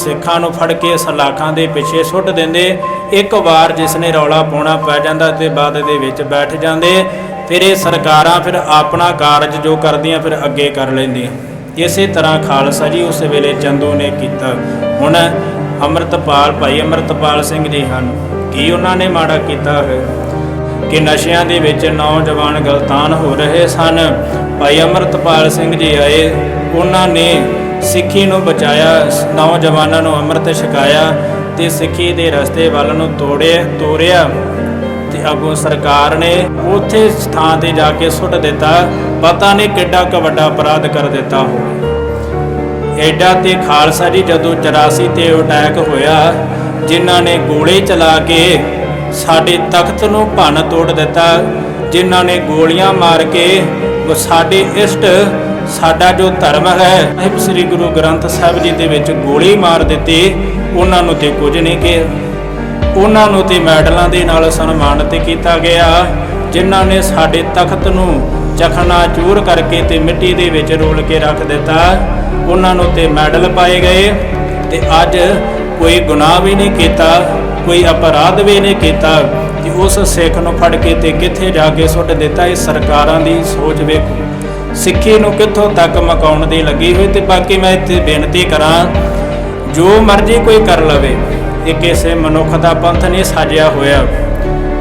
ਸਿੱਖਾਂ ਨੂੰ ਫੜ ਕੇ ਸਲਾਖਾਂ ਦੇ ਪਿੱਛੇ ਸੁੱਟ ਦਿੰਦੇ। ਇੱਕ ਵਾਰ ਜਿਸ ਨੇ ਰੌਲਾ ਪਾਉਣਾ ਪੈ ਜਾਂਦਾ ਤੇ ਬਾਅਦ ਦੇ ਵਿੱਚ ਬੈਠ ਜਾਂਦੇ। ਫਿਰ ਇਹ ਸਰਕਾਰਾਂ ਫਿਰ ਆਪਣਾ ਕਾਰਜ ਜੋ ਕਰਦੀਆਂ ਫਿਰ ਅੱਗੇ ਕਰ ਲੈਂਦੀਆਂ। ਇਸੇ ਤਰ੍ਹਾਂ ਖਾਲਸਾ ਜੀ ਉਸ ਵੇਲੇ ਚੰਦੂ ਨੇ ਕੀਤਾ। ਹੁਣ ਅੰਮ੍ਰਿਤਪਾਲ ਭਾਈ ਅੰਮ੍ਰਿਤਪਾਲ ਸਿੰਘ ਜੀ ਹਨ। ਕੀ ਉਹਨਾਂ ਨੇ ਮਾੜਾ ਕੀਤਾ ਹੈ? ਕਿ ਨਸ਼ਿਆਂ ਦੇ ਵਿੱਚ ਨੌਜਵਾਨ ਗਲਤਾਨ ਹੋ ਰਹੇ ਸਨ। ਭਾਈ ਅਮਰਤਪਾਲ ਸਿੰਘ ਜੀ ਆਏ। ਉਹਨਾਂ ਨੇ ਸਿੱਖੀ ਨੂੰ ਬਚਾਇਆ, ਨੌਜਵਾਨਾਂ ਨੂੰ ਅੰਮ੍ਰਿਤ ਛਕਾਇਆ ਤੇ ਸਿੱਖੀ ਦੇ ਰਸਤੇ ਵੱਲ ਨੂੰ ਤੋੜਿਆ, ਤੋਰਿਆ ਤੇ ਅੱਗੋਂ ਸਰਕਾਰ ਨੇ ਉੱਥੇ ਥਾਂ ਤੇ ਜਾ ਕੇ ਸੁੱਟ ਦਿੱਤਾ। ਪਤਾ ਨਹੀਂ ਕਿੱਡਾ ਕ ਵੱਡਾ ਅਪਰਾਧ ਕਰ ਦਿੱਤਾ ਹੋਵੇ। ਐਡਾ ਤੇ ਖਾਲਸਾ ਜੀ ਜਦੋਂ 84 ਤੇ ਅਟੈਕ ਹੋਇਆ, ਜਿਨ੍ਹਾਂ ਨੇ ਗੋਲੇ ਚਲਾ ਕੇ ਸਾਡੇ ਤਖਤ ਨੂੰ ਭੰਨ ਤੋੜ ਦਿੱਤਾ, ਜਿਨ੍ਹਾਂ ਨੇ ਗੋਲੀਆਂ ਮਾਰ ਕੇ ਸਾਡੇ ਇਸ਼ਟ ਸਾਡਾ ਜੋ ਧਰਮ ਹੈ ਸਾਹਿਬ ਸ੍ਰੀ ਗੁਰੂ ਗ੍ਰੰਥ ਸਾਹਿਬ ਜੀ ਦੇ ਵਿੱਚ ਗੋਲੀ ਮਾਰ ਦਿੱਤੀ। ਉਹਨਾਂ ਨੂੰ ਤੇ ਕੁਝ ਨਹੀਂ ਕਿਹਾ। ਉਹਨਾਂ ਨੂੰ ਤੇ ਮੈਡਲਾਂ ਦੇ ਨਾਲ ਸਨਮਾਨਿਤ ਕੀਤਾ ਗਿਆ। ਜਿਨ੍ਹਾਂ ਨੇ ਸਾਡੇ ਤਖਤ ਨੂੰ ਚਖਣਾ ਚੂਰ ਕਰਕੇ ਤੇ ਮਿੱਟੀ ਦੇ ਵਿੱਚ ਰੋਲ ਕੇ ਰੱਖ ਦਿੱਤਾ। ਉਹਨਾਂ ਨੂੰ ਤੇ ਮੈਡਲ ਪਾਏ ਗਏ। ਤੇ ਅੱਜ ਕੋਈ ਗੁਨਾਹ ਵੀ ਨਹੀਂ ਕੀਤਾ, ਕੋਈ ਅਪਰਾਧ ਵੀ ਨਹੀਂ ਕੀਤਾ। ਕਿ ਉਸ ਸਿੱਖ ਨੂੰ ਫੜ ਕੇ ਤੇ ਕਿੱਥੇ ਜਾ ਕੇ ਸੁੱਟ ਦਿੱਤਾ, ਇਹ ਸਰਕਾਰਾਂ ਦੀ ਸੋਚ ਵੇਖੋ। ਸਿੱਖੀ ਨੂੰ ਕਿੱਥੋਂ ਤੱਕ ਮਕਾਉਣ ਦੀ ਲੱਗੀ ਹੋਈ ਤੇ ਬਾਕੀ ਮੈਂ ਇੱਥੇ ਬੇਨਤੀ ਕਰਾਂ, ਜੋ ਮਰਜ਼ੀ ਕੋਈ ਕਰ ਲਵੇ, ਇਹ ਕਿਸੇ ਮਨੁੱਖ ਦਾ ਪੰਥ ਨਹੀਂ ਸਾਜਿਆ ਹੋਇਆ।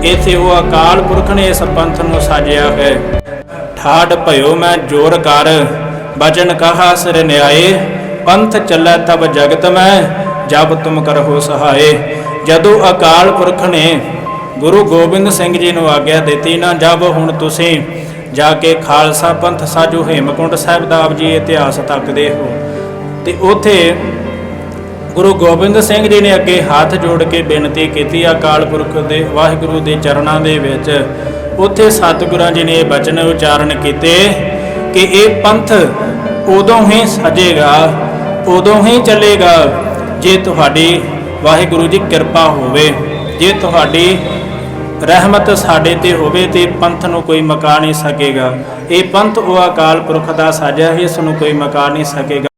ਇਥੇ ਉਹ ਅਕਾਲ ਪੁਰਖ ਨੇ ਇਸ ਪੰਥ ਨੂੰ ਸਾਜਿਆ ਹੈ। ਠਾੜ ਭਇਓ ਮੈਂ ਜੋਰ ਕਰ, ਬਚਨ ਕਹਾ ਸਿਰ ਨਿਆਏ, ਪੰਥ ਚੱਲੈ ਤਬ ਜਗਤ ਮੈਂ, ਜਬ ਤੁਮ ਕਰਹੁ ਸਹਾਏ। ਜਦੋਂ ਅਕਾਲ ਪੁਰਖ ਨੇ ਗੁਰੂ ਗੋਬਿੰਦ ਸਿੰਘ ਜੀ ਨੂੰ ਆਗਿਆ ਦਿੱਤੀ, ਨਾ ਜਬ ਹੁਣ ਤੁਸੀਂ ਜਾ ਕੇ ਖਾਲਸਾ ਪੰਥ ਸਾਜੂ ਹੇਮਕੁੰਟ ਸਾਹਿਬ ਦਾ ਆਪ ਜੀ ਇਤਿਹਾਸ ਤੱਕਦੇ ਹੋ ਤੇ ਉਥੇ ਗੁਰੂ ਗੋਬਿੰਦ ਸਿੰਘ ਜੀ ਨੇ ਅੱਗੇ ਹੱਥ ਜੋੜ ਕੇ ਬੇਨਤੀ ਕੀਤੀ ਅਕਾਲ ਪੁਰਖ ਦੇ, ਵਾਹਿਗੁਰੂ ਦੇ ਚਰਨਾਂ ਦੇ ਵਿੱਚ। ਉੱਥੇ ਸਤਿਗੁਰਾਂ ਜੀ ਨੇ ਇਹ ਬਚਨ ਉਚਾਰਨ ਕੀਤੇ ਕਿ ਇਹ ਪੰਥ ਉਦੋਂ ਹੀ ਸਜੇਗਾ, ਉਦੋਂ ਹੀ ਚੱਲੇਗਾ ਜੇ ਤੁਹਾਡੀ ਵਾਹਿਗੁਰੂ ਜੀ ਕਿਰਪਾ ਹੋਵੇ, ਜੇ ਤੁਹਾਡੀ ਰਹਿਮਤ ਸਾਡੇ ਤੇ ਹੋਵੇ ਤੇ ਪੰਥ ਨੂੰ ਕੋਈ ਮਕਾ ਨਹੀਂ ਸਕੇਗਾ। ਇਹ ਪੰਥ ਉਹ ਅਕਾਲ ਪੁਰਖ ਦਾ ਸਾਜਾ ਹੈ ਇਸ ਨੂੰ ਕੋਈ ਮਕਾ ਨਹੀਂ ਸਕੇਗਾ।